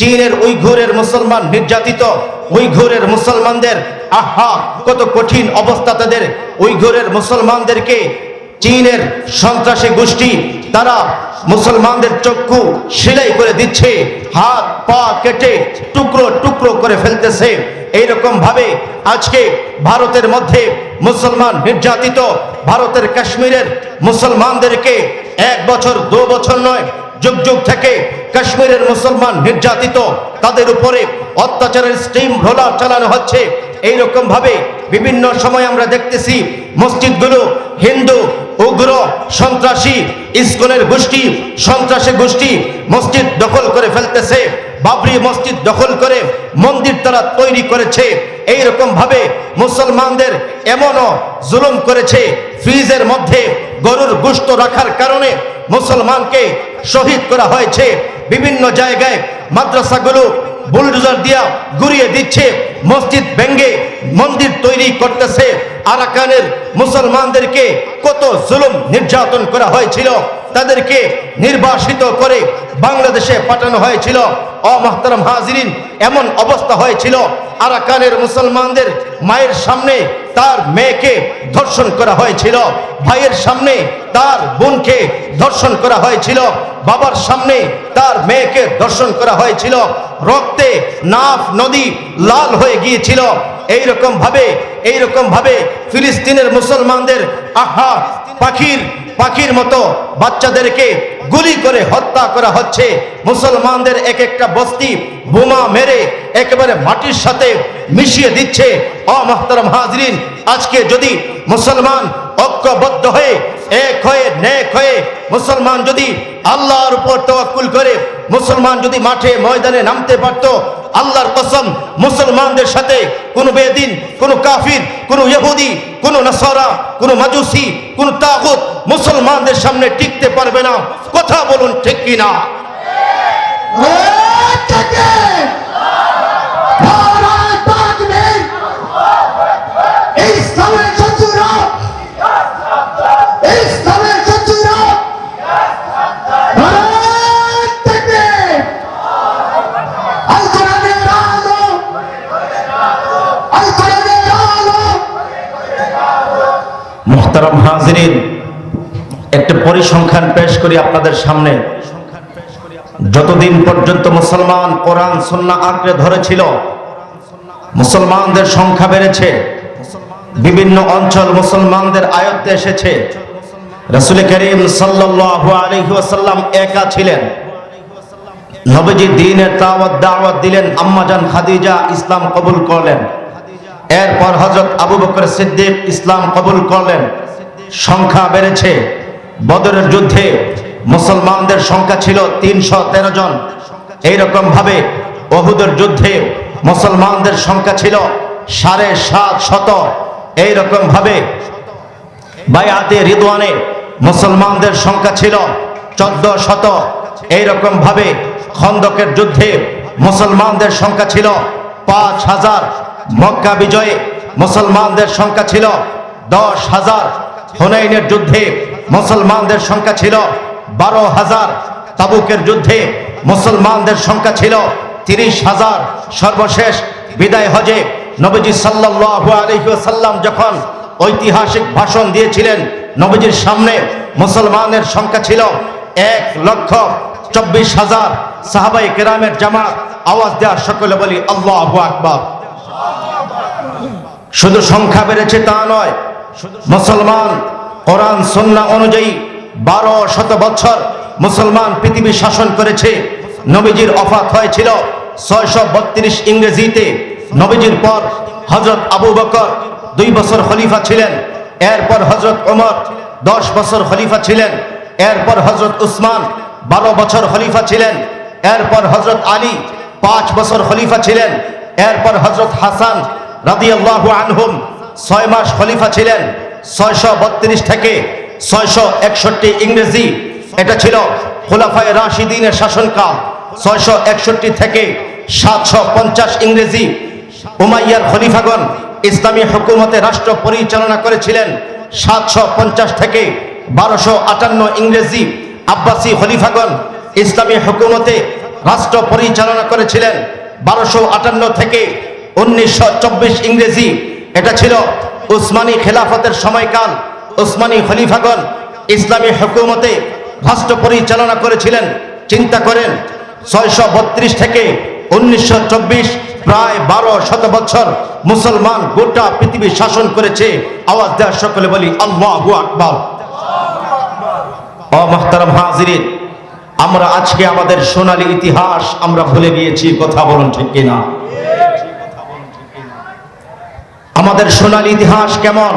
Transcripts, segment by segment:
চীনের উইঘুরের মুসলমান নির্যাতিত উইঘুরের মুসলমানদের, আহা, কত কঠিন অবস্থা তাদের। উইঘুরের মুসলমানদেরকে চীনের সন্ত্রাসী গোষ্ঠী, তারা মুসলমানদের চক্ষু সেলাই করে দিচ্ছে, হাত, পা কেটে টুকরো টুকরো করে ফেলতেছে। এইরকম ভাবে আজকে ভারতের মধ্যে মুসলমান নির্যাতিত, ভারতের কাশ্মীরের মুসলমানদেরকে এক বছর, দু বছর নয় যুগ যুগ থেকে কাশ্মীরের মুসলমান নির্যাতিত, তাদের উপরে অত্যাচারের স্টিম রোলার চালানো হচ্ছে। এইরকম ভাবে বিভিন্ন সময় আমরা দেখতেছি মসজিদগুলো হিন্দু, উগ্র, সন্ত্রাসী ইস্কনের গোষ্ঠী, সন্ত্রাসী গোষ্ঠী মসজিদ দখল করে ফেলতেছে, বাবরি মসজিদ দখল করে মন্দির তারা তৈরি করেছে। এই রকম ভাবে মুসলমানদের এমনও জুলুম করেছে, ফ্রিজের মধ্যে গরুর গোশত রাখার কারণে মুসলমানকে শহীদ করা হয়েছে। বিভিন্ন জায়গায় মাদ্রাসাগুলো বুলডোজার দিয়া ঘুরিয়ে দিচ্ছে। মসজিদ ভেঙ্গে মন্দির তৈরি করতেছে। আরাকানের মুসলমানদেরকে কত জুলুম নির্যাতন করা হয়েছিল, তাদেরকে নির্বাসিত করে বাংলাদেশে পাঠানো হয়েছিল। অমহতরম হাজিরিন, এমন অবস্থা হয়েছিল। আরাকানের মুসলমানদের মায়ের সামনে তার মেয়েকে ধর্ষণ করা হয়েছিল। ভাইয়ের সামনে তার বোনকে ধর্ষণ করা হয়েছিল। বাবার সামনে তার মেয়েকে ধর্ষণ করা হয়েছিল। রক্তে নাফ নদী লাল হয়ে গিয়েছিল। এইরকম ভাবে এইরকম ভাবে ফিলিস্তিনের মুসলমানদের আহা পাখির পাখির মতো বাচ্চাদেরকে গুলি করে হত্যা করা হচ্ছে। মুসলমানদের এক একটা বস্তি বোমা মেরে একেবারে মাটির সাথে মিশিয়ে দিচ্ছে। অমহতরম হাজরিন, আজকে যদি মুসলমান ঐক্যবদ্ধ হয়ে, এক হয়ে, নেক হয়ে মুসলমান যদি আল্লাহর উপর তওয়াক্কুল করে, মুসলমান যদি মাঠে ময়দানে নামতে পারত আল্লাহর কসম, মুসলমানদের সাথে কোনো বেদিন, কোনো কাফির, কোনো ইহুদি, কোনো নাসারা, কোনো মাজুসি, কোনো তাগুত মুসলমানদের সামনে টিকতে পারবে না। কথা বলুন ঠিক কি মোহতারাম হাজরিন, একটা পরিসংখ্যান পেশ করি আপনাদের সামনে। যতদিন পর্যন্ত মুসলমান কোরআন সন্না আঁকড়ে ধরেছিল, মুসলমানদের সংখ্যা বেড়েছে, বিভিন্ন অঞ্চল মুসলমানদের আয়ত্তে এসেছে, রসুল করিম ওয়াসাল্লাম একা ছিলেন। নবীজি দিনের দাওয়াত দাওয়াত দিলেন আম্মাজান খাদিজা ইসলাম কবুল করলেন। এরপর হজরত আবু বকর সিদ্দিক ইসলাম কবুল করলেন। সংখ্যা বেড়েছে। বদরের যুদ্ধে মুসলমানদের সংখ্যা ছিল তিনশো তেরো জন। এইরকম ভাবে ওহুদের যুদ্ধে মুসলমানদের সংখ্যা ছিল সাড়ে সাত শত। এইরকম ভাবে বায়াতে রিদওয়ানে মুসলমানদের সংখ্যা ছিল চোদ্দ শত। এইরকম ভাবে খন্দকের যুদ্ধে মুসলমানদের সংখ্যা ছিল পাঁচ হাজার। মক্কা বিজয়ে মুসলমানদের সংখ্যা ছিল দশ হাজার। হুনাইনের যুদ্ধে মুসলমানদের সংখ্যা ছিল বারো হাজার। তাবুকের যুদ্ধে মুসলমানদের সংখ্যা ছিল তিরিশ হাজার। সর্বশেষ বিদায় হজে নবীজি সাল্লাল্লাহু আলাইহি ওয়াসাল্লাম যখন ঐতিহাসিক ভাষণ দিয়েছিলেন, নবজির সামনে মুসলমানের সংখ্যা ছিল এক লক্ষ চব্বিশ হাজার। সাহাবাই কেরামের জামাত আওয়াজ দেওয়ার সকলে বলি, আল্লাহ আকবার। শুধু সংখ্যা বেড়েছে তা নয় মুসলমান কোরআন সন্না অনুযায়ী বারো শত বছর মুসলমান পৃথিবী শাসন করেছে। নবীজির অফাত হয়েছিল ছয়শো বত্রিশ ইংরেজিতে। নবীজির পর হজরত আবু বকর দুই বছর খলিফা ছিলেন, এরপর হজরত ওমর দশ বছর খলিফা ছিলেন, এরপর হজরত উসমান বারো বছর খলিফা ছিলেন, এরপর হজরত আলী পাঁচ বছর খলিফা ছিলেন, এরপর হজরত হাসান রাদিয়াল্লাহু আনহুম ছয় মাস খলিফা ছিলেন। ছয়শো বত্রিশ থেকে ছয়শো একষট্টি ইংরেজি। এটা ছিল খোলাফায় রাশিদিনের শাসনকাল। ছয়শো একষট্টি থেকে সাতশো পঞ্চাশ ইংরেজি। উমাইয়ার খলিফাগণ ইসলামী হুকুমতে রাষ্ট্র পরিচালনা করেছিলেন। সাতশো পঞ্চাশ থেকে বারোশো আটান্ন ইংরেজি। আব্বাসী খলিফাগণ ইসলামী হুকুমতে রাষ্ট্র পরিচালনা করেছিলেন। বারোশো আটান্ন থেকে উনিশশো চব্বিশ ইংরেজি। এটা ছিল উসমানী খেলাফতের সময়কাল। উসমানী খলিফাগণ ইসলামী হকুমতে রাষ্ট্র পরিচালনা করেছিলেন। চিন্তা করেন ছয়শো বত্রিশ থেকে উনিশশো চব্বিশ প্রায় বারো শত বছর মুসলমান গোটা পৃথিবী শাসন করেছে। আওয়াজ দেওয়ার সকলে বলি, আল্লাহ আকবর। আমরা আজকে আমাদের সোনালী ইতিহাস আমরা ভুলে গিয়েছি, কথা বলুন ঠিক কিনা? আমাদের সোনালী ইতিহাস কেমন?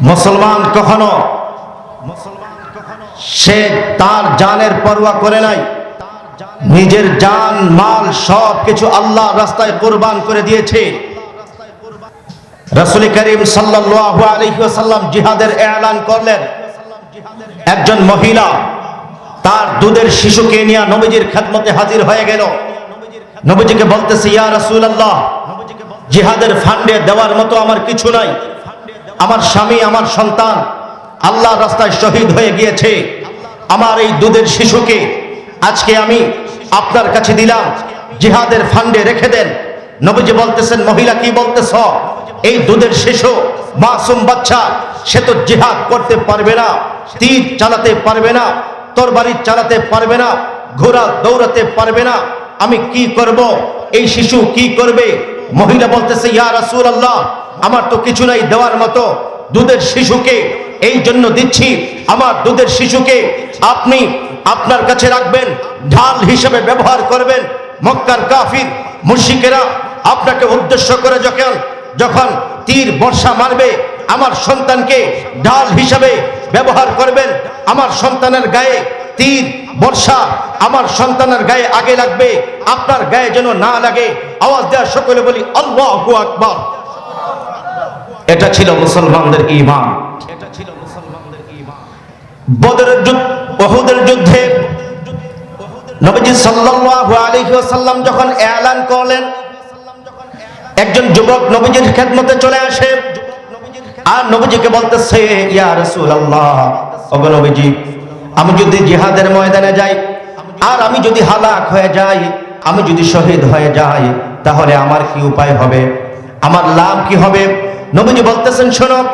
মুসলমান কখনো সে তার জানের পরোয়া করে নাই। নিজের জান, মাল সব কিছু আল্লাহ রাস্তায় কোরবান করে দিয়েছে। রাসূল করিম সাল্লাল্লাহু আলাইহি ওয়াসাল্লাম জিহাদের এলান করলেন। একজন মহিলা তার দুধের শিশুকে নিয়ে নবীজির খেদমতে হাজির হয়ে গেল। নবীজিকে বলতেছে, ইয়া রাসূলুল্লাহ জিহাদের ফান্ডে দেওয়ার মতো আমার কিছু নাই। আমার স্বামী, আমার সন্তান আল্লাহ রাস্তায় শহীদ হয়ে গিয়েছে। আমার এই দুধের শিশুকে আজকে আমি আপনার কাছে দিলাম। জিহাদের ফান্ডে রেখে দেন। নবীজি বলতেছেন, মহিলা কি বলতেছ? এই দুধের শিশু, মাসুম বাচ্চা, সে তো জিহাদ করতে পারবে না, তীর চালাতে পারবে না, তরবারি চালাতে পারবে না, ঘোড়া দৌড়াতে পারবে না। আমি কি করব? এই শিশু কি করবে? মহিলা বলতেছে, ইয়া রাসূল আল্লাহ আমার তো কিছু নাই দেওয়ার মতো। দুধের শিশুকে এই জন্য দিচ্ছি। আমার দুধের শিশুকে আপনি আপনার কাছে রাখবেন, ঢাল হিসেবে ব্যবহার করবেন। মক্কার কাফির, মুশরিকেরা আপনাকে উদ্দেশ্য করে যখন যখন তীর, বর্ষা মারবে, আমার সন্তানকে ঢাল হিসাবে ব্যবহার করবেন। আমার সন্তানের গায়ে তীর বর্ষা আমার সন্তানের গায়ে আগে লাগবে, আপনার গায়ে যেন না লাগে। আওয়াজ দেওয়া সকলে বলি, আল্লাহু আকবার। এটা ছিল মুসলমানদের ঈমান। বদরের যুদ্ধ যুদ্ধে নবীজি সাল্লাল্লাহু আলাইহি ওয়াসাল্লাম যখন এলান করলেন, একজন যুবক নবীজির খেদমতে চলে আসে। আর নবীজিকে বলতেছে, ইয়া রাসূলুল্লাহ। ওগো নবীজি আমি যদি জিহাদের ময়দানে যাই, আর আমি যদি হালাক হয়ে যাই, আমি যদি শহীদ হয়ে যাই, তাহলে আমার কি উপায় হবে? আমার লাভ কি হবে? নবীজি বলতেছেন, শোনো,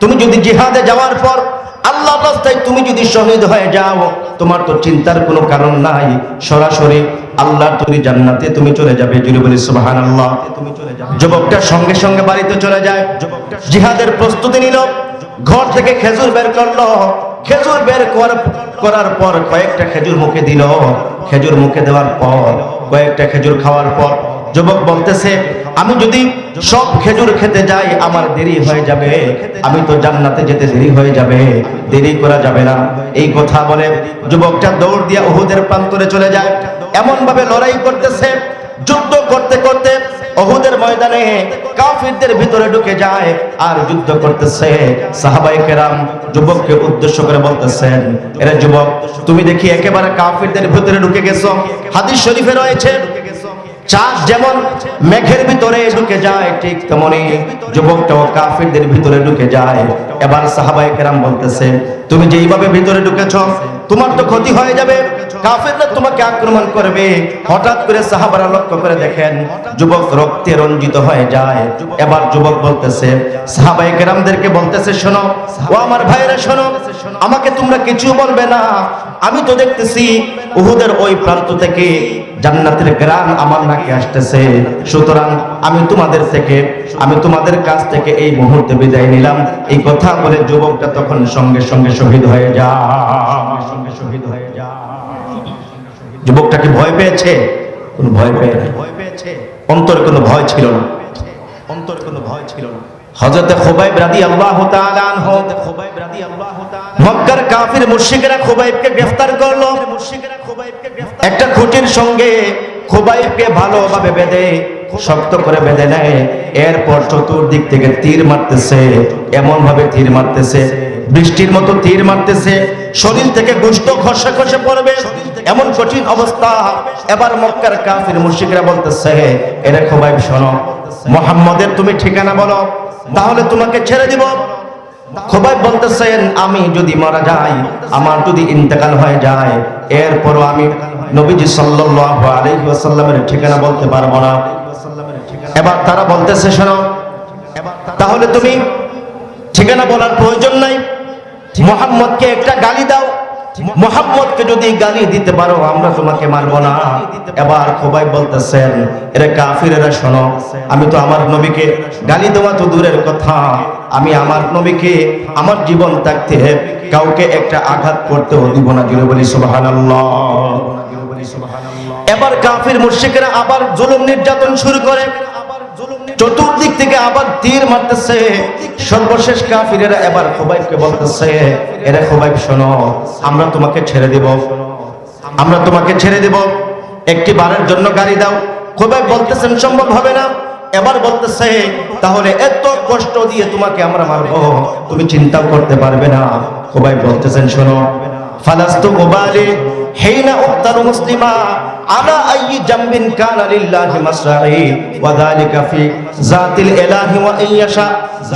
তুমি যদি জিহাদে যাওয়ার পর আল্লাহ রাস্তায় তুমি যদি শহীদ হয়ে যাও, তোমার তো চিন্তার কোনো কারণ নাই। সরাসরি আল্লাহর তৈরি জান্নাতে তুমি চলে যাবে। জুড়ে বলি, সুবহানাল্লাহ। তুমি চলে যাবে যুবকটা সঙ্গে সঙ্গে বাড়িতে চলে যায়। জিহাদের প্রস্তুতি নিল। ঘর থেকে খেজুর বের করল। খেজুর বের করার- করার পর কয়েকটা খেজুর মুখে দিল। খেজুর মুখে দেওয়ার পর, কয়েকটা খেজুর খাওয়ার পর যুবক বলতেছে, আমি যদি সব খেজুর খেতে যাই, আমার দেরি হয়ে যাবে। আমি তো জান্নাতে যেতে দেরি হয়ে যাবে। দেরি করা যাবে না। এই কথা বলে যুবকটা দৌড় দিয়ে উহুদের প্রান্তরে চলে যায়। এমন ভাবে লড়াই করতেছে, যুদ্ধ করতে করতে অহুদের ময়দানে কাফিরদের ভিতরে ঢুকে যায় আর যুদ্ধ করতেছে। সাহাবাই কেরাম যুবককে উদ্দেশ্য করে বলতেছেন, এরা যুবক, তুমি দেখি একেবারে কাফিরদের ভিতরে ঢুকে গেছো। হাদিস শরীফে রয়েছে চাঁদ যেমন মেঘের ভিতরে ঢুকে যায়, ঠিক তেমনি যুবকটাও কাফিরদের ভিতরে ঢুকে যায়। এবার সাহাবাই কেরাম বলতেছে, তুমি যেইভাবে ভিতরে ঢুকেছ, তোমার তো ক্ষতি হয়ে যাবে। কাফিররা তোমাকে আক্রমণ করবে। হঠাৎ করে সাহাবারা লক্ষ্য করে দেখেন, যুবক রক্তে রঞ্জিত হয়ে যায়। এবার যুবক বলতেছে সাহাবাই কেরামদেরকে বলতেছে, শোনো, ও আমার ভাইরা শোনো, আমাকে তোমরা কিছু বলবে না। আমি তো দেখতেছি উহুদের ওই প্রান্ত থেকে জান্নাতের গ্রাম আমার নাকে আসতেছে। সুতরাং আমি তোমাদের থেকে, আমি তোমাদের কাছ থেকে এই মুহূর্তে বিদায় নিলাম। এই কথা বলে যুবকটা তখন সঙ্গে সঙ্গে শহীদ হয়ে যা সঙ্গে শহীদ হয়ে যা যুবকটা কি ভয় পেয়েছে? কোনো ভয় পেয়ে ভয় পেয়েছে অন্তরে কোনো ভয় ছিল না। অন্তরে কোনো ভয় ছিল না। খুবাইব খুবাইব গ্রেফতার করল খুবাইবকে গ্রেফতার একটা খুঁটির সঙ্গে খুবাইবকে ভালোভাবে বেঁধে শক্ত করে বেঁধে নেয়। এরপর চতুর্দিক থেকে তীর মারতেছে এমন ভাবে তীর মারতেছে, বৃষ্টির মতো তীর মারতেছে, শরীর থেকে গোশত খসে খসে পড়বে, এমন কঠিন অবস্থা। এবার মক্কার কাফির মুশরিকরা বলতেছে, এরা খুবাইব, শোনো, মোহাম্মদের তুমি ঠিকানা বলো, তাহলে তোমাকে ছেড়ে দিব। খোবাই বলতেছেন, আমি যদি মারা যাই, আমার যদি ইন্তেকাল হয়ে যায়, এরপরও আমি নবীজি সাল্লাল্লাহু আলাইহি ওয়াসাল্লামের ঠিকানা বলতে পারব না। এবার তারা বলতেছে, শোনো, তাহলে তুমি ঠিকানা বলার প্রয়োজন নাই। মোহাম্মদকে একটা গালি দাও। মোহাম্মদকে যদি গালি দিতে পারো, আমরা তোমাকে মারবো না। এবার খোবাই বলতেছেন, এরা কাফিরেরা শোনো, আমি তো আমার নবীকে গালি দেওয়া তো দূরের কথা। আমি আমার নবীকে, আমার জীবন থাকতে কাউকে একটা আঘাত করতেও দিব না জুড়ে বলি, সুবহানাল্লাহ। এবার কাফির মুশরিকরা আবার জুলুম নির্যাতন শুরু করে। চতুর্দিক থেকে আবার তীর মারতেছে। সর্বশেষ কাফিরেরা এবার খোবাইবকে বলতেছে, এরা খোবাইব, শোনো, আমরা তোমাকে ছেড়ে দেব। আমরা তোমাকে ছেড়ে দেব। একটি বারের জন্য গাড়ি দাও। খোবাইব বলতেছেন, সম্ভব হবে না। এবার বলতেছে, তাহলে এত কষ্ট দিয়ে তোমাকে আমরা মারবো। তুমি চিন্তাও করতে পারবে না। খোবাইব বলতেছেন, শোনো ফালাস্তু উবালি হেনা উক্তালু মুসলিমা আলা আই জামবিন কানা লিল্লাহি মাসরাই ওয়া যালিকা ফি জাতিল ইলাহি ওয়া ইয়াশা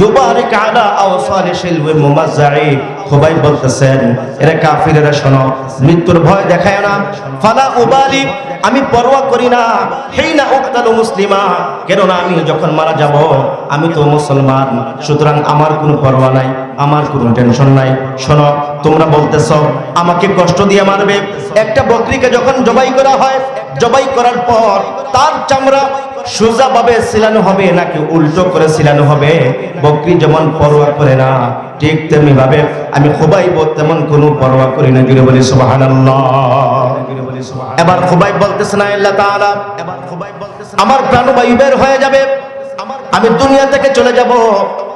যুবারিক আলা আওসালি শিলবি মুমাজ্জাই। খুবাই বলতেছেন, এরা কাফিরেরা শোনো, মৃত্যুর ভয় দেখায় না। ফালা উবালি আমি পরোয়া করি না। হেইনা উক্তালু মুসলিমা। কেননা আমি যখন মারা যাব, আমি তো মুসলমান। সুতরাং আমার কোনো পরোয়া নাই, আমার কোনো টেনশন নাই। শোনো, তোমরা বলতেছ, আমাকে কষ্ট দিয়ে মারবে। একটা বকরিকে যখন জবাই করা হয়, জবাই করার পর তার চামড়া সোজা ভাবে সিলানো হবে নাকি উল্টো করে সিলানো হবে, বকরি যেমন পরোয়া করে না, ঠিক তেমনি ভাবে আমি খুবাইব তেমন কোনো পরোয়া করি না জুড়ে বলি সুবহানাল্লাহ। এবার খুবাইব বলতেছে না, আল্লাহ তাআলা, এবার খুবাইব বলতেছে আমার প্রাণবায়ু বের হয়ে যাবে। আমি দুনিয়া থেকে চলে যাব।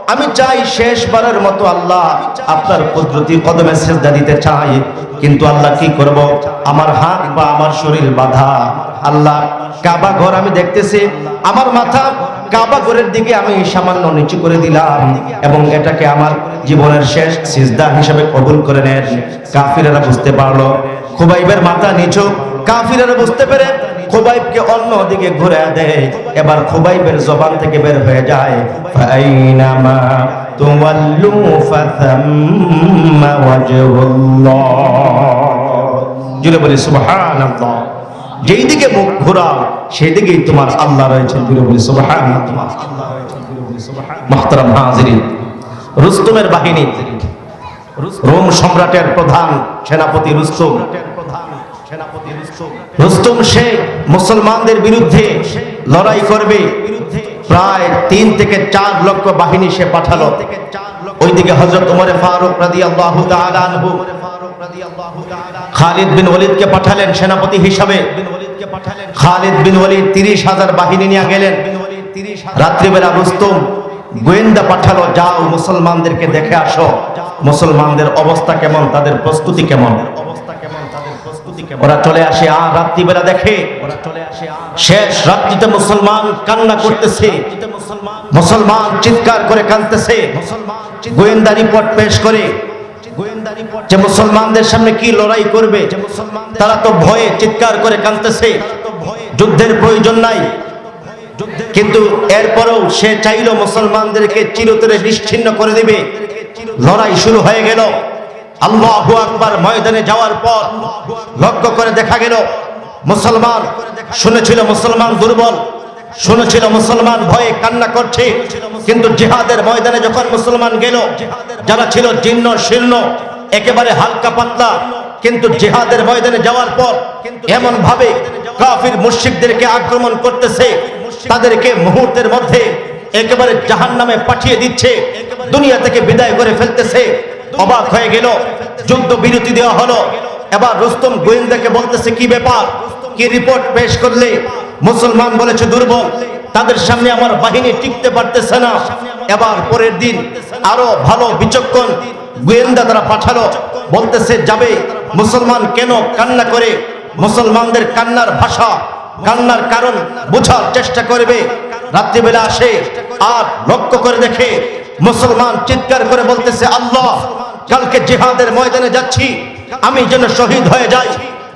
আমি চাই শেষবারের মতো আল্লাহ আপনার কুদরতি কদমে সেজদা দিতে চাই। কিন্তু আল্লাহ কি করব? আমার হাত বা আমার শরীর বাধা। আল্লাহ, কাবা ঘর আমি দেখতেছি। আমার মাথা কাবা ঘরের দিকে আমি সামান্য নিচু করে দিলাম এবং এটাকে আমার জীবনের শেষ সিজদা হিসেবে কবুল করে নেন। কাফিরেরা বুঝতে পারল। খুবাইবের মাথা নিচু। কাফিরেরা বুঝতে পেরে খুবাইবকে অন্য দিকে ঘুরে দেয়। এবার খুবাইবের জবান থেকে বের হয়ে যায়। যেই দিকে মুখ ঘোরাও সেই তোমার আল্লাহ রয়েছেন। রুস্তমের বাহিনী। রোম সম্রাটের প্রধান সেনাপতি রুস্তম। রুস্তম সে মুসলমানদের বিরুদ্ধে লড়াই করবে। প্রায় তিন থেকে চার লক্ষ বাহিনী সে পাঠালো। ওইদিকে হজরত উমরে ফারুক তাআলা আনহু, খালিদ বিন ওয়ালিদকে পাঠালেন সেনাপতি হিসাবে। খালিদ বিন ওয়ালিদ তিরিশ হাজার বাহিনী নিয়ে গেলেন। রাত্রিবেলা রুস্তম গোয়েন্দা পাঠালো, যাও, মুসলমানদেরকে দেখে আসো। মুসলমানদের অবস্থা কেমন? তাদের প্রস্তুতি কেমন? ওরা চলে আসে আর রাত্রিবেলা দেখে। শেষ রাত্রিতে মুসলমান কান্না করতেছে। মুসলমান চিৎকার করে কাঁদতেছে। গোয়েন্দা রিপোর্ট পেশ করে যে মুসলমানদের সামনে কি লড়াই করবে। তারা তো ভয়ে চিৎকার করে কাঁদতেছে। যুদ্ধের প্রয়োজন নাই। কিন্তু এরপরেও সে চাইল মুসলমানদেরকে চিরতরে নিশ্চিন্ন করে দিবে। লড়াই শুরু হয়ে গেল। আল্লাহু আকবার ময়দানে যাওয়ার পর লক্ষ্য করে দেখা গেল মুসলমান, শুনেছিল মুসলমান দুর্বল, শুনেছিল মুসলমান ভয়ে কান্না করছে। কিন্তু জিহাদের ময়দানে যখন মুসলমান গেল, যারা ছিল জীর্ণ, শীর্ণ, একেবারে হালকা পাতলা, কিন্তু জিহাদের ময়দানে যাওয়ার পর এমন ভাবে কাফির মুশরিকদেরকে আক্রমণ করতেছে, তাদেরকে মুহূর্তের মধ্যে একেবারে জাহান নামে পাঠিয়ে দিচ্ছে, দুনিয়া থেকে বিদায় করে ফেলতেছে। অবাক হয়ে গেল। যুদ্ধ বিরতি দেওয়া হলো। এবার রুস্তম গোয়েন্দাকে বলতেছে, কি ব্যাপার? কি রিপোর্ট পেশ করলে? মুসলমান বলেছে দুর্বল। তাদের সামনে আমার বাহিনী টিকতে পারতেছে না। এবার পরের দিন আরও ভালো বিচক্ষণ গোয়েন্দা তারা পাঠালো। বলতেছে, যাবে। মুসলমান কেন কান্না করে? মুসলমানদের কান্নার ভাষা, কান্নার কারণ বোঝার চেষ্টা করবে। রাত্রিবেলা আসে আর লক্ষ্য করে দেখে মুসলমান চিৎকার করে বলতেছে, আল্লাহ, কালকে জিহাদের ময়দানে যাচ্ছি। আমি যেন শহীদ হয়ে যাই।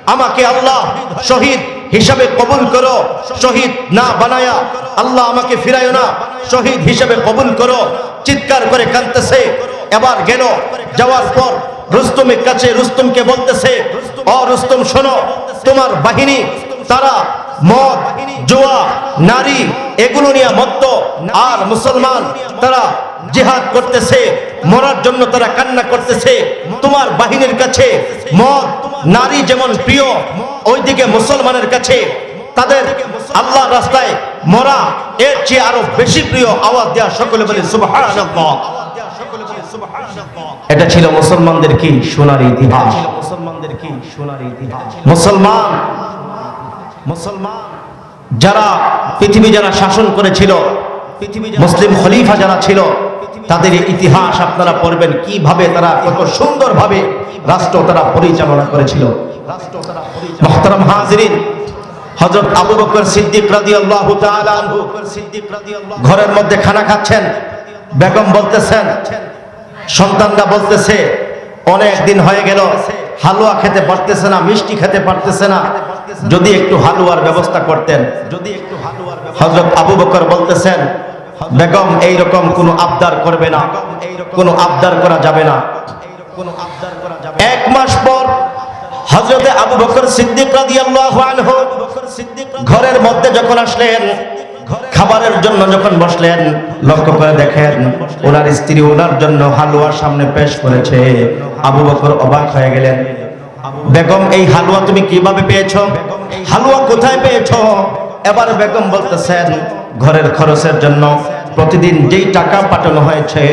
আমাকে আল্লাহ শহীদ হিসাবে কবুল করো। শহীদ না বানায়া আল্লাহ আমাকে ফিরায় না। শহীদ হিসাবে কবুল করো। চিৎকার করে কাঁদতেছে। এবার গেল, যাওয়ার পর রুস্তমের কাছে রুস্তমকে বলতেছে, অ রুস্তম, শোনো, তোমার বাহিনী, তারা মদ, জোয়া, নারী, এগুলো নিয়ে মত্ত আর মুসলমান, তারা জিহাদ করতেছে, মরার জন্য তারা কান্না করতেছে। তোমার বাহিনীর কাছে মদ, নারী যেমন প্রিয়, ওইদিকে মুসলমানের কাছে তাদের আল্লাহ রাস্তায় মরা, এর চেয়ে আরও বেশি প্রিয় আওয়াজ দেওয়া সকলে বলে এটা ছিল মুসলমানদের কি সোনার ইতিহাস মুসলমানদের কি সোনার ইতিহাস? মুসলমান মুসলমান যারা পৃথিবী যারা শাসন করেছিল মুসলিম খলিফা যারা ছিল তাদের ইতিহাস আপনারা পড়বেন কীভাবে তারা কত সুন্দরভাবে রাষ্ট্র তারা পরিচালনা করেছিল। মোহতারাম হাজিরিন হযরত আবু বকর সিদ্দিক রাদিয়াল্লাহু তাআলা ঘরের মধ্যে খানা খাচ্ছেন বেগম বলতেছেন সন্তানরা বলতেছে অনেক দিন হয়ে গেল হালুয়া খেতে পারতেছে না মিষ্টি খেতে পারতেছে না যদি একটু হালুয়ার ব্যবস্থা করতেন। যদি একটু হালুয়ার হযরত আবু বকর বলতেছেন বেগম এই রকম কোনো আবদার করবে না। কোনো আবদার করা যাবে না। কোনো আবদার করা যাবে এক মাস পর হযরতে আবু বকর সিদ্দিক রাদিয়াল্লাহু আনহু ঘরের মধ্যে যখন আসলেন খাবারের জন্য যখন বসলেন লক্ষ্য করে দেখেন ওনার স্ত্রী ওনার জন্য হালুয়া সামনে পেশ করেছে। আবু বকর অবাক হয়ে গেলেন। বেগম, এই হালুয়া তুমি কীভাবে পেয়েছ? হালুয়া কোথায় পেয়েছ? এবার বেগম বলতেছেন, ঘরের খরচের জন্য প্রতিদিন যেই টাকা পাঠানো হয়েছে,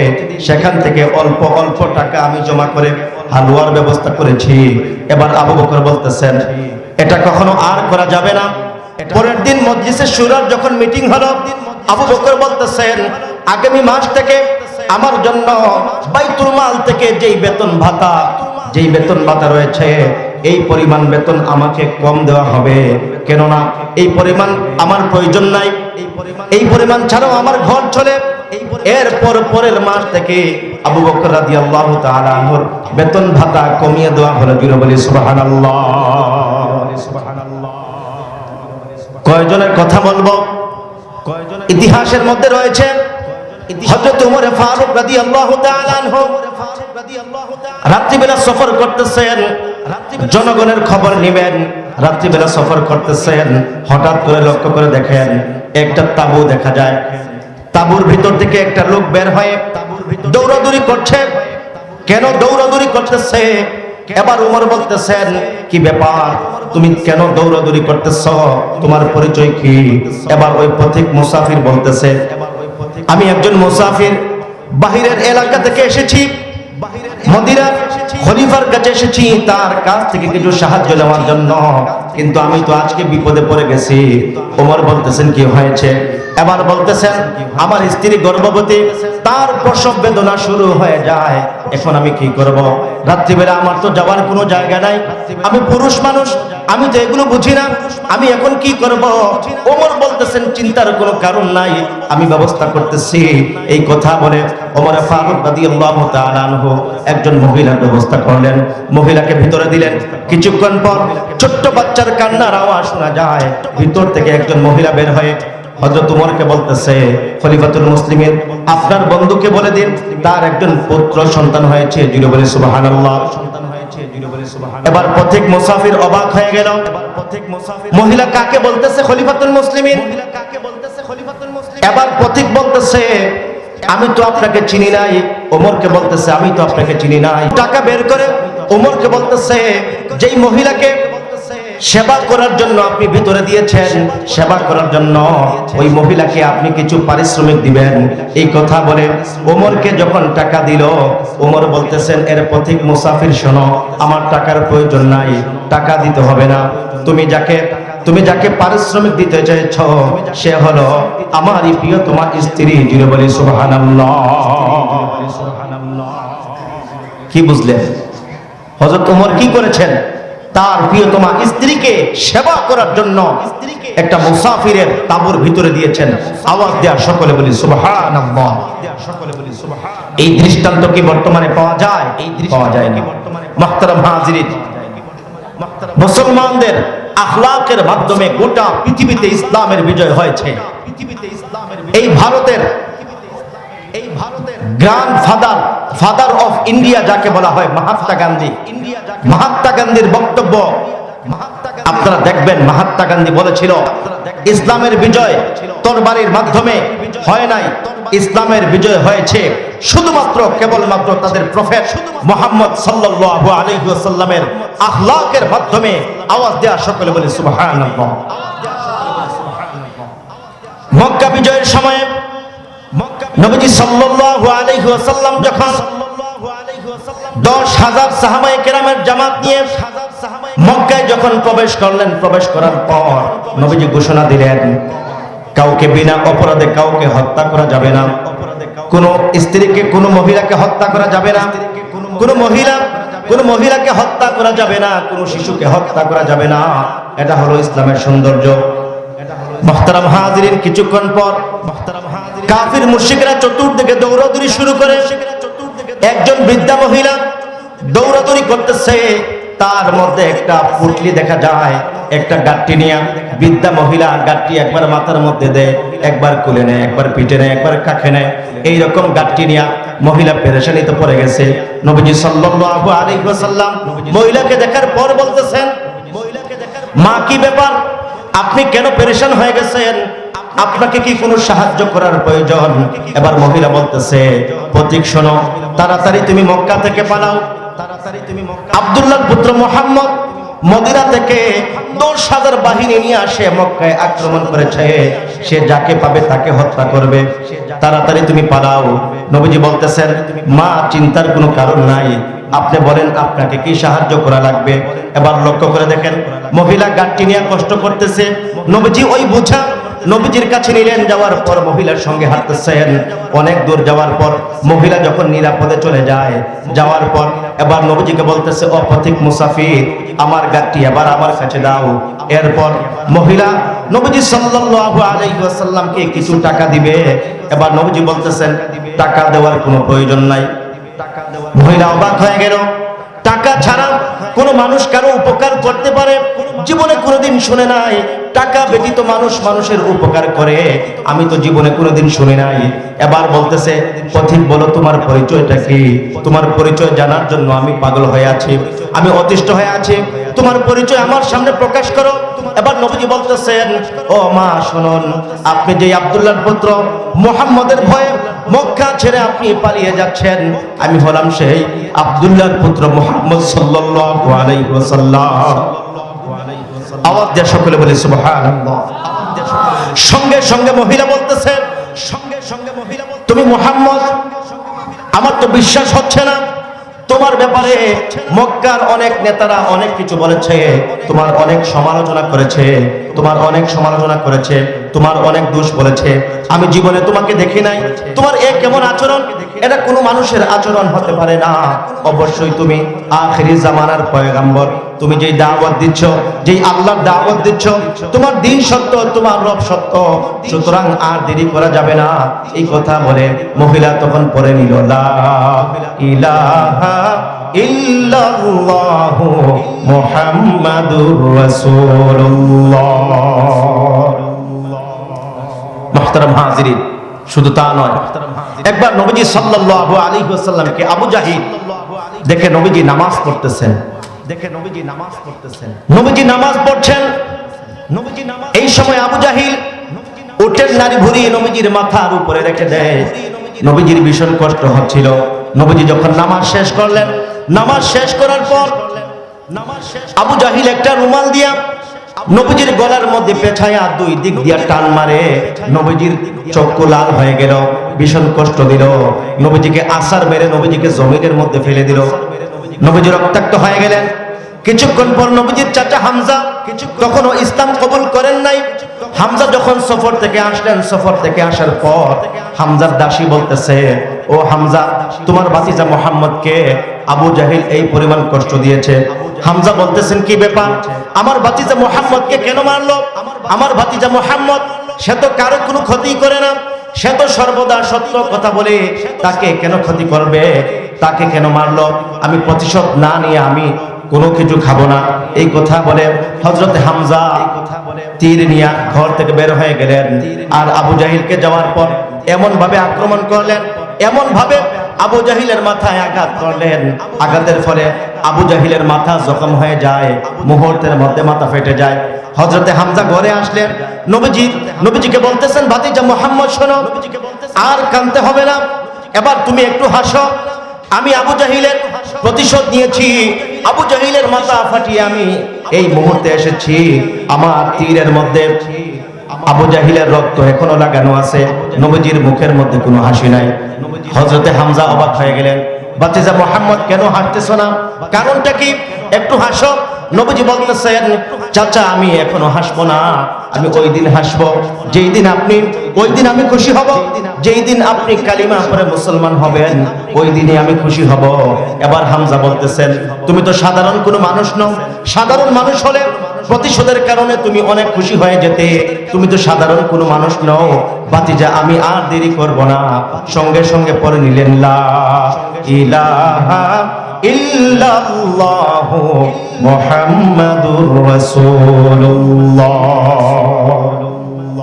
সেখান থেকে অল্প অল্প টাকা আমি জমা করে হালুয়ার ব্যবস্থা করেছি। এবার আবু বকর বলতেছেন, এটা কখনো আর করা যাবে না। পরের দিন মজলিসে সুরার যখন মিটিং হলো, আবু বকর বলতেছেন, আগামী মাস থেকে আমার জন্য বাইতুল মাল থেকে যেই বেতন ভাতা যেই বেতন ভাতা রয়েছে, এই পরিমাণ বেতন আমাকে কম দেওয়া হবে। কেননা এই পরিমাণ আমার প্রয়োজন নাই। এই পরিমাণ ছাড়াও আমার ঘর চলে। এরপর পরের মাস থেকে আবু বকর তাআলা আনহুর বেতন ভাতা কমিয়ে দেওয়া হলো। জুড়ে সুবহানাল্লাহ। কয়জনের কথা বলব? ইতিহাসের মধ্যে রয়েছে হযরত ওমর ফারুক রাদিয়াল্লাহু তাআলা আনহু। রাত্রিবেলা সফর করতেছেন জনগণের খবর নেবেন রাত্রিবেলা সফর করতেছেন হঠাৎ করে লক্ষ্য করে দেখেন একটা তাবু দেখা যায়। তাবুর ভিতর থেকে একটা লোক বের হয়ে দৌড়াদৌড়ি করছে। কেন দৌড়াদৌড়ি করতেছে? এবার উমর বলতেছেন কি ব্যাপার? তুমি কেন দৌড়াদৌড়ি করতেছ? তোমার পরিচয় কি? এবার ওই পথিক মুসাফির বলতেছে আমি একজন মুসাফির বাহিরের এলাকা থেকে এসেছি। মদিনার খলিফার কাছে এসেছি তার কাছ থেকে কিছু সাহায্য নেওয়ার জন্য। কিন্তু আমি তো আজকে বিপদে পড়ে গেছি। ওমর বলতেছেন কি হয়েছে? এবার বলতেছেন আমার স্ত্রী গর্ভবতী তার প্রসব বেদনা শুরু হয়ে যায়। এখন আমি কি করব? রাত্রিবেলা আমার তো যাওয়ার কোনো জায়গা নাই। আমি পুরুষ মানুষ আমি তো এগুলো বুঝি না, আমি এখন কি করব? ওমর বলতেছেন, চিন্তার কোনো কারণ নাই, আমি ব্যবস্থা করতেছি। এই কথা বলে ওমর ফারুক রাদিয়াল্লাহু তাআলা আনহু একজন মহিলার ব্যবস্থা করলেন। মহিলাকে ভিতরে দিলেন। কিছুক্ষণ পর ছোট্ট বাচ্চার কান্নার আওয়াজ শোনা যায়। ভিতর থেকে একজন মহিলা বের হয়ে হযরত উমরকে বলতেছে, খলিফাতুল মুসলিমিন, আপনার বন্ধুকে বলে দিন, তার একজন পুত্র সন্তান হয়েছে। জুড়ে বলে, সুবহানাল্লাহ। সন্তান হয়েছে জুড়ে বলে সুবহানাল্লাহ এবার পথিক মুসাফির অবাক হয়ে গেল। পথিক মহিলা কাকে বলতেছে? খলিফাতুল মুসলিমিন। মহিলা কাকে বলতেছে? খলিফাতুল মুসলিমিন। এবার পথিক বলতেছে আমি তো আপনাকে চিনি নাই। ওমরকে বলতেছে আমি তো আপনাকে চিনি নাই। টাকা বের করে ওমরকে বলতেছে যেই মহিলাকে সেবা করার জন্য আপনি ভিতরে দিয়েছেন, সেবা করার জন্য ওই মহিলাকে আপনি কিছু পারিশ্রমিক দিবেন। এই কথা বলে ওমরকে যখন টাকা দিল, ওমর বলতেছেন, এর পথিক মুসাফির শোনো, আমার টাকার প্রয়োজন নাই, টাকা দিতে হবে না। তুমি যাকে তুমি যাকে পারিশ্রমিক দিতে চাইছ, সে হলো আমারই প্রিয় তোমার স্ত্রী, জুড়ে বলি, সুবহানাল্লাহ। কি বুঝলেন? হযরত ওমর কি করেছেন? তার প্রিয়তমা স্ত্রীকে সেবা করার জন্য একটা মুসাফিরের তাবুর ভিতরে দিয়েছেন। আওয়াজ দেয়া সকলে বলি সুবহানাল্লাহ। এই দৃষ্টান্ত কি বর্তমানে পাওয়া যায়? এই পাওয়া যায় না মাহতারাম হাজিরিন মুসলমানদের আখলাকের মাধ্যমে গোটা পৃথিবীতে ইসলামের বিজয় হয়েছে। ইসলামের এই ভারতের এই ভারতের grand father father of India যাকে বলা হয় মহাত্মা গান্ধী। মহাত্মা গান্ধীর বক্তব্য। আপনারা দেখবেন মহাত্মা গান্ধী বলেছিল ইসলামের বিজয় তরবারির মাধ্যমে হয় নাই। ইসলামের বিজয় হয়েছে শুধুমাত্র কেবলমাত্র তাদের প্রফেট মোহাম্মদ সাল্লাল্লাহু আলাইহি ওয়াসাল্লামের আখলাকের মাধ্যমে আওয়াজ দেওয়া সকলে বলে সুবহানাল্লাহ। মক্কা বিজয়ের সময় নবীজি সাল্লাল্লাহু আলাইহি ওয়াসাল্লাম যখন দশ হাজার কেরামের জামাত নিয়ে মক্কায় যখন প্রবেশ করলেন, প্রবেশ করার পর নবীজি ঘোষণা দিলেন, কাউকে বিনা অপরাধে কাউকে হত্যা করা যাবে না। কোন স্ত্রীকে, কোন মহিলাকে হত্যা করা যাবে না। কোন মহিলা, কোন মহিলাকে হত্যা করা যাবে না। কোন শিশুকে হত্যা করা যাবে না। এটা হলো ইসলামের সৌন্দর্য। মোহতারাম হাজিরিন, কিছুক্ষণ পর কাফির মুশরিকরা চতুর্দিকে দৌড়াদৌড়ি শুরু করে। একজন বৃদ্ধা মহিলা দৌড়াদৌড়ি করতেছে, তার মধ্যে একটা পুটলি দেখা যায়, একটা গাট্টি নিয়ে। বৃদ্ধা মহিলা গাট্টি একবার মাথার মধ্যে দেয় একবার কুলে নেয় একবার পিঠে নেয় একবার কাখে নেয় এইরকম গাট্টি নিয়ে মহিলা পেরেশানিতে পড়ে গেছে। নবীজি সাল্লাল্লাহু আলাইহি ওয়াসাল্লাম মহিলাকে দেখার পর বলতেছেন মহিলাকে দেখার মা, কি ব্যাপার? আপনি কেন পেরেশান হয়ে গেছেন? আপনাকে কি কোনো সাহায্য করার প্রয়োজন? এবার মহিলা বলতেছে, প্রতীক শোনো, তাড়াতাড়ি তুমি মক্কা থেকে পালাও। তাড়াতাড়ি তুমি আব্দুল্লাহ পুত্র মোহাম্মদ মদিনা থেকে দশ হাজার বাহিনী নিয়ে আসে, মক্কায় আক্রমণ করেছে। সে যাকে পাবে তাকে হত্যা করবে। তাড়াতাড়ি তুমি পালাও। নবীজি বলতেছেন, মা, চিন্তার কোনো কারণ নাই। আপনি বলেন, আপনাকে কি সাহায্য করা লাগবে? এবার লক্ষ্য করে দেখেন, মহিলা গাড়টি নিয়ে কষ্ট করতেছে। নবীজি ওই বুঝা, নবীজির কাছে নিলেন, যাওয়ার পর মহিলার সঙ্গে হাঁটতেছেন। অনেক দূর যাওয়ার পর মহিলা যখন নিরাপদে চলে যায়, যাওয়ার পর এবার নবীজিকে বলতেছে অপথিক মুসাফির, আমার গাড়টি এবার আমার কাছে দাও। এরপর মহিলা, নবীজি সাল্লাল্লাহু আলাইহি ওয়াসাল্লামকে কিছু টাকা দিবে। এবার নবীজি বলতেছেন, টাকা দেওয়ার কোনো প্রয়োজন নাই। মহিলা অবাক হয়ে গেল। টাকা ছাড়া কোনো মানুষ কারও উপকার করতে পারে? জীবনে কোনোদিন শুনে নাই। টাকা ব্যতীত মানুষ মানুষের উপকার করে। আমি তো জীবনে কোনোদিন শুনি নাই। এবার বলতেছে, পথিক বলো, তোমার পরিচয়টা কি? তোমার পরিচয় জানার জন্য আমি পাগল হয়ে আছি। আমি অতিষ্ঠ হয়ে আছি। তোমার পরিচয় আমার সামনে প্রকাশ করো। এবার নবীজি বলতেছেন, ও মা, শুনুন, আপনি যে আব্দুল্লাহর পুত্র, মোহাম্মদের ভয়ে মক্কা ছেড়ে আপনি পালিয়ে যাচ্ছেন। আমি হলাম সেই আব্দুল্লাহর পুত্র মোহাম্মদ সাল্লাল্লাহু আলাইহি ওয়াসাল্লাম। আওয়াজ দিয়ে সকলে বলে, সুবহানাল্লাহ। সঙ্গে সঙ্গে মহিলা বলতেছে, সঙ্গে সঙ্গে মহিলা তুমি মোহাম্মদ, আমার তো বিশ্বাস হচ্ছে না। তোমার ব্যাপারে মক্কার অনেক নেতারা অনেক কিছু বলেছে, তোমার অনেক সমালোচনা করেছে, তোমার অনেক সমালোচনা করেছে, তোমার অনেক দোষ বলেছে। আমি জীবনে তোমাকে দেখি নাই। তোমার এ কেমন আচরণ? এটা কোনো মানুষের আচরণ হতে পারে না। অবশ্যই তুমি আখেরি জামানার পয়গাম্বর। তুমি যেই দাওয়াত দিচ্ছ, যেই আল্লাহর দাওয়াত দিচ্ছ, তোমার দিন সত্য, তোমার রব সত্য। সুতরাং আর দেরি করা যাবে না। এই কথা বলে মহিলা তখন পরে নিল হাজিরিন, শুধু তা নয়, একবার নবীজি সাল্লাল্লাহু আলাইহি ওয়াসাল্লামকে আবু জাহিল দেখে নবীজি নামাজ পড়তেছেন। দেখে নবীজি নামাজ পড়তেছেন। নবীজি নামাজ পড়ছেন। নবীজি নামাজ এই সময় আবু জাহিল উটের নারী ভুরি নবীজির মাথার উপরে রেখে দেয়। নবীজির ভীষণ কষ্ট হচ্ছিল। নবীজি যখন নামাজ শেষ করলেন নামাজ শেষ করার পর আবু জাহিল একটা রুমাল দিয়া নবীজির গলার মধ্যে পেছায়া দুই দিক দিয়া টান মারে। নবীজির চক্ষু লাল হয়ে গেল ভীষণ কষ্ট দিল। নবীজিকে আসার মেরে নবীজিকে জমিনের মধ্যে ফেলে দিল। নবীজি রক্তাক্ত হয়ে গেলেন। কিছুক্ষণ পর নবীজির চাচা হামজা তখনও ইসলাম কবুল করেন নাই। হামজা যখন সফর থেকে আসলেন, সফর থেকে আসার পর হামজার দাসী বলতেছে, ও হামজা, তোমার বাতিজা মোহাম্মদকে আবু জাহিল এই পরিমাণ কষ্ট দিয়েছে। হামজা বলতেছেন, কি ব্যাপার? আমার ভাতিজা মোহাম্মদকে কেন মারলো? আমার ভাতিজা মোহাম্মদ, সে তো কারও কোনো ক্ষতি করে না। সে তো সর্বদা সত্য কথা বলে তাকে কেন ক্ষতি করবে? তাকে কেন মারলো? আমি প্রতিশোধ না নিয়ে আমি কোনো কিছু খাব না। এই কথা বলে হজরত হামজা তীর নিয়া ঘর থেকে বের হয়ে গেলেন। আর আবু জাহিলকে যাওয়ার পর এমন ভাবে আক্রমণ করলেন এমন ভাবে আবু জাহিলের মাথায় আঘাত করলেন। আঘাতের ফলে আবু জাহিলের মাথা জখম হয়ে যায়, মুহূর্তের মধ্যে মাথা ফেটে যায়। হজরতে হামজা ঘরে আসলেন, নবীজি, নবীজিকে বলতেছেন, ভাতিজা মোহাম্মদ শোনো, আর কানতে হবে না। এবার তুমি একটু হাসো। আমি আবু জাহিলের প্রতিশোধ নিয়েছি। আবু জাহিলের মাথা ফাটিয়ে আমি এই মুহূর্তে এসেছি। আমার তীরের মধ্যে আবু জাহিলের রক্ত এখনও লাগানো আছে। নবজির মুখের মধ্যে কোনো হাসি নাই। হজরতে হামজা অবাক হয়ে গেলেন। বাচ্চা মোহাম্মদ কেন হাসতেছ না? কারণটা কি? একটু হাসো। নবীজি বলতেছেন, চাচা, আমি এখনও হাসবো না, আমি ওই দিন হাসবো। যেই দিন আপনি, ওই দিন আমি খুশি হব। যেই দিন আপনি কালিমা পরে মুসলমান হবেন, ওই দিনে আমি খুশি হব। এবার হামজা বলতেছেন, তুমি তো সাধারণ কোনো মানুষ নও। সাধারণ মানুষ হলে প্রতিশোধের কারণে তুমি অনেক খুশি হয়ে যেতে। তুমি তো সাধারণ কোনো মানুষ নও। বাতিজা আমি আর দেরি করব না। সঙ্গে সঙ্গে পরে নিলেন লা ইলাহা ইল্লাল্লাহু মুহাম্মাদুর রাসূলুল্লাহ